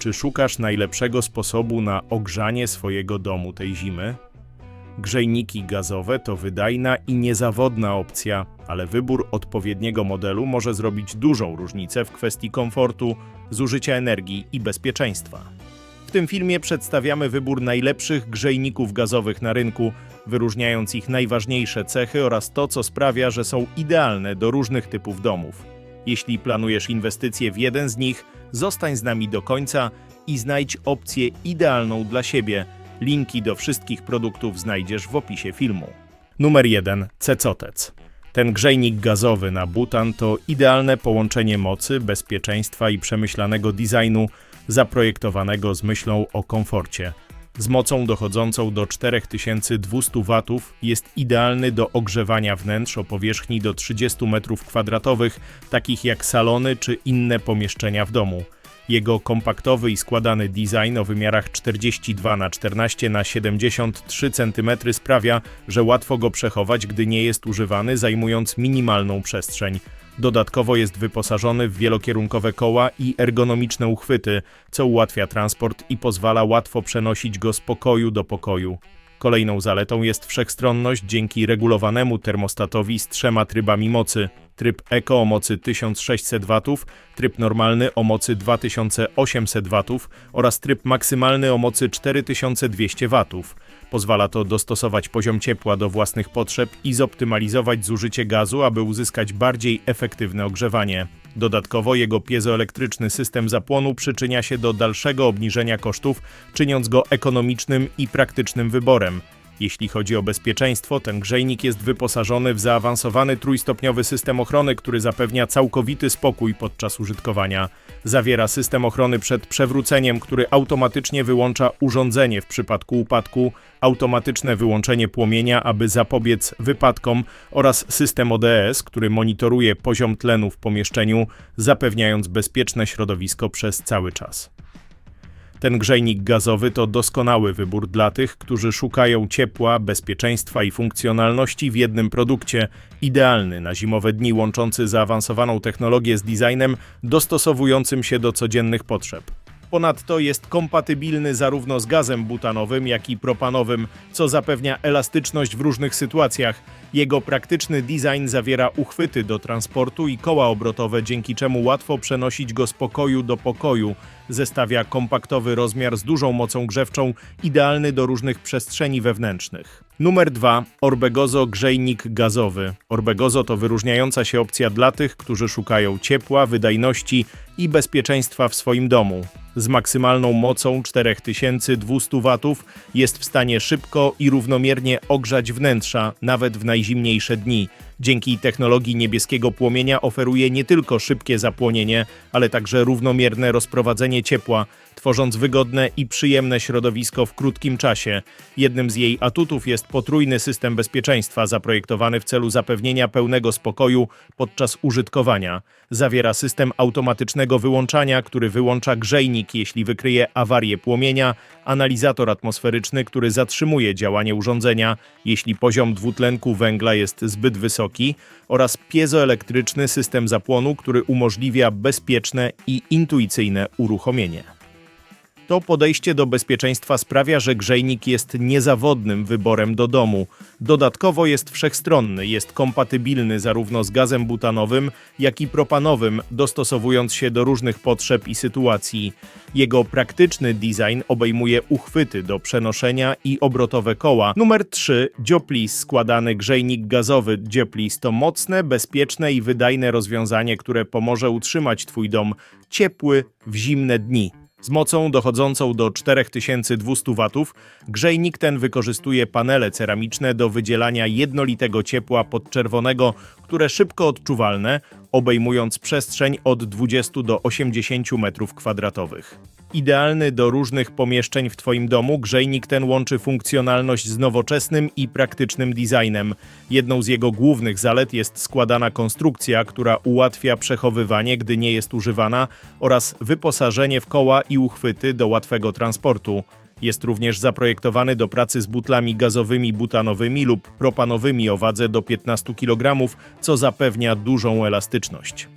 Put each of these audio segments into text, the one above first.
Czy szukasz najlepszego sposobu na ogrzanie swojego domu tej zimy? Grzejniki gazowe to wydajna i niezawodna opcja, ale wybór odpowiedniego modelu może zrobić dużą różnicę w kwestii komfortu, zużycia energii i bezpieczeństwa. W tym filmie przedstawiamy wybór najlepszych grzejników gazowych na rynku, wyróżniając ich najważniejsze cechy oraz to, co sprawia, że są idealne do różnych typów domów. Jeśli planujesz inwestycje w jeden z nich, zostań z nami do końca i znajdź opcję idealną dla siebie. Linki do wszystkich produktów znajdziesz w opisie filmu. Numer 1. Cecotec. Ten grzejnik gazowy na butan to idealne połączenie mocy, bezpieczeństwa i przemyślanego designu zaprojektowanego z myślą o komforcie. Z mocą dochodzącą do 4200 W jest idealny do ogrzewania wnętrz o powierzchni do 30 m2, takich jak salony czy inne pomieszczenia w domu. Jego kompaktowy i składany design o wymiarach 42 na 14 na 73 cm sprawia, że łatwo go przechować, gdy nie jest używany, zajmując minimalną przestrzeń. Dodatkowo jest wyposażony w wielokierunkowe koła i ergonomiczne uchwyty, co ułatwia transport i pozwala łatwo przenosić go z pokoju do pokoju. Kolejną zaletą jest wszechstronność dzięki regulowanemu termostatowi z trzema trybami mocy. Tryb Eco o mocy 1600 W, tryb normalny o mocy 2800 W oraz tryb maksymalny o mocy 4200 W. Pozwala to dostosować poziom ciepła do własnych potrzeb i zoptymalizować zużycie gazu, aby uzyskać bardziej efektywne ogrzewanie. Dodatkowo jego piezoelektryczny system zapłonu przyczynia się do dalszego obniżenia kosztów, czyniąc go ekonomicznym i praktycznym wyborem. Jeśli chodzi o bezpieczeństwo, ten grzejnik jest wyposażony w zaawansowany trójstopniowy system ochrony, który zapewnia całkowity spokój podczas użytkowania. Zawiera system ochrony przed przewróceniem, który automatycznie wyłącza urządzenie w przypadku upadku, automatyczne wyłączenie płomienia, aby zapobiec wypadkom oraz system ODS, który monitoruje poziom tlenu w pomieszczeniu, zapewniając bezpieczne środowisko przez cały czas. Ten grzejnik gazowy to doskonały wybór dla tych, którzy szukają ciepła, bezpieczeństwa i funkcjonalności w jednym produkcie, idealny na zimowe dni łączący zaawansowaną technologię z designem dostosowującym się do codziennych potrzeb. Ponadto jest kompatybilny zarówno z gazem butanowym, jak i propanowym, co zapewnia elastyczność w różnych sytuacjach. Jego praktyczny design zawiera uchwyty do transportu i koła obrotowe, dzięki czemu łatwo przenosić go z pokoju do pokoju. Zestawia kompaktowy rozmiar z dużą mocą grzewczą, idealny do różnych przestrzeni wewnętrznych. Numer 2. Orbegozo grzejnik gazowy. Orbegozo to wyróżniająca się opcja dla tych, którzy szukają ciepła, wydajności i bezpieczeństwa w swoim domu. Z maksymalną mocą 4200 W jest w stanie szybko i równomiernie ogrzać wnętrza, nawet w najzimniejsze dni. Dzięki technologii niebieskiego płomienia oferuje nie tylko szybkie zapłonienie, ale także równomierne rozprowadzenie ciepła, tworząc wygodne i przyjemne środowisko w krótkim czasie. Jednym z jej atutów jest potrójny system bezpieczeństwa zaprojektowany w celu zapewnienia pełnego spokoju podczas użytkowania. Zawiera system automatycznego wyłączania, który wyłącza grzejnik, jeśli wykryje awarię płomienia, analizator atmosferyczny, który zatrzymuje działanie urządzenia, jeśli poziom dwutlenku węgla jest zbyt wysoki, oraz piezoelektryczny system zapłonu, który umożliwia bezpieczne i intuicyjne uruchomienie. To podejście do bezpieczeństwa sprawia, że grzejnik jest niezawodnym wyborem do domu. Dodatkowo jest wszechstronny, jest kompatybilny zarówno z gazem butanowym, jak i propanowym, dostosowując się do różnych potrzeb i sytuacji. Jego praktyczny design obejmuje uchwyty do przenoszenia i obrotowe koła. Numer 3. Dioplis, składany grzejnik gazowy. Dioplis to mocne, bezpieczne i wydajne rozwiązanie, które pomoże utrzymać Twój dom ciepły w zimne dni. Z mocą dochodzącą do 4200 W, grzejnik ten wykorzystuje panele ceramiczne do wydzielania jednolitego ciepła podczerwonego, które szybko odczuwalne, obejmując przestrzeń od 20 do 80 m2. Idealny do różnych pomieszczeń w Twoim domu, grzejnik ten łączy funkcjonalność z nowoczesnym i praktycznym designem. Jedną z jego głównych zalet jest składana konstrukcja, która ułatwia przechowywanie, gdy nie jest używana, oraz wyposażenie w koła i uchwyty do łatwego transportu. Jest również zaprojektowany do pracy z butlami gazowymi butanowymi lub propanowymi o wadze do 15 kg, co zapewnia dużą elastyczność.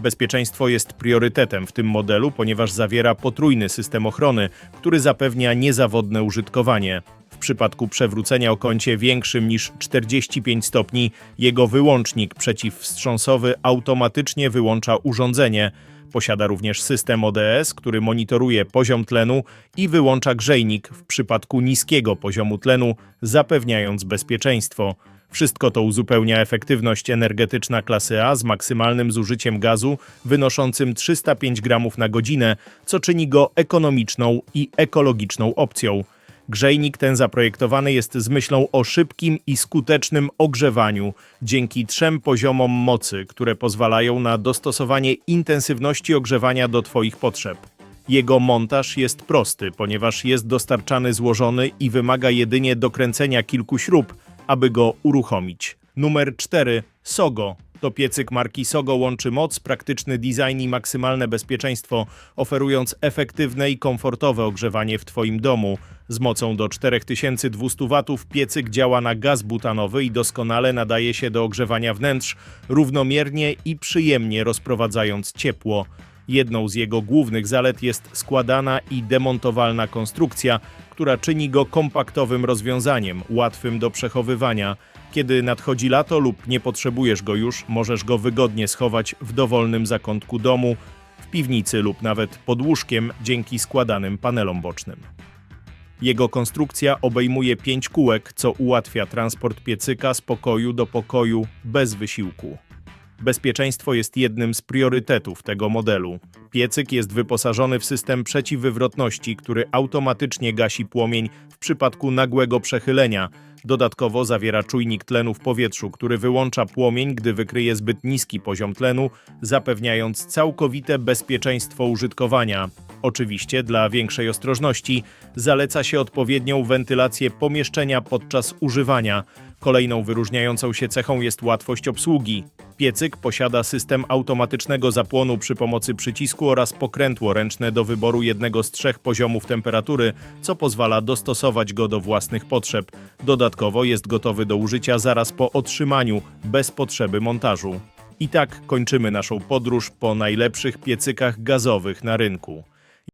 Bezpieczeństwo jest priorytetem w tym modelu, ponieważ zawiera potrójny system ochrony, który zapewnia niezawodne użytkowanie. W przypadku przewrócenia o kącie większym niż 45 stopni, jego wyłącznik przeciwwstrząsowy automatycznie wyłącza urządzenie. Posiada również system ODS, który monitoruje poziom tlenu i wyłącza grzejnik w przypadku niskiego poziomu tlenu, zapewniając bezpieczeństwo. Wszystko to uzupełnia efektywność energetyczna klasy A z maksymalnym zużyciem gazu wynoszącym 305 gramów na godzinę, co czyni go ekonomiczną i ekologiczną opcją. Grzejnik ten zaprojektowany jest z myślą o szybkim i skutecznym ogrzewaniu dzięki trzem poziomom mocy, które pozwalają na dostosowanie intensywności ogrzewania do Twoich potrzeb. Jego montaż jest prosty, ponieważ jest dostarczany złożony i wymaga jedynie dokręcenia kilku śrub, aby go uruchomić. Numer 4. Sogo. To piecyk marki Sogo łączy moc, praktyczny design i maksymalne bezpieczeństwo, oferując efektywne i komfortowe ogrzewanie w Twoim domu. Z mocą do 4200 W piecyk działa na gaz butanowy i doskonale nadaje się do ogrzewania wnętrz, równomiernie i przyjemnie rozprowadzając ciepło. Jedną z jego głównych zalet jest składana i demontowalna konstrukcja, która czyni go kompaktowym rozwiązaniem, łatwym do przechowywania. Kiedy nadchodzi lato lub nie potrzebujesz go już, możesz go wygodnie schować w dowolnym zakątku domu, w piwnicy lub nawet pod łóżkiem dzięki składanym panelom bocznym. Jego konstrukcja obejmuje pięć kółek, co ułatwia transport piecyka z pokoju do pokoju bez wysiłku. Bezpieczeństwo jest jednym z priorytetów tego modelu. Piecyk jest wyposażony w system przeciwwywrotności, który automatycznie gasi płomień w przypadku nagłego przechylenia. Dodatkowo zawiera czujnik tlenu w powietrzu, który wyłącza płomień, gdy wykryje zbyt niski poziom tlenu, zapewniając całkowite bezpieczeństwo użytkowania. Oczywiście dla większej ostrożności zaleca się odpowiednią wentylację pomieszczenia podczas używania. Kolejną wyróżniającą się cechą jest łatwość obsługi. Piecyk posiada system automatycznego zapłonu przy pomocy przycisku oraz pokrętło ręczne do wyboru jednego z trzech poziomów temperatury, co pozwala dostosować go do własnych potrzeb. Dodatkowo jest gotowy do użycia zaraz po otrzymaniu, bez potrzeby montażu. I tak kończymy naszą podróż po najlepszych piecykach gazowych na rynku.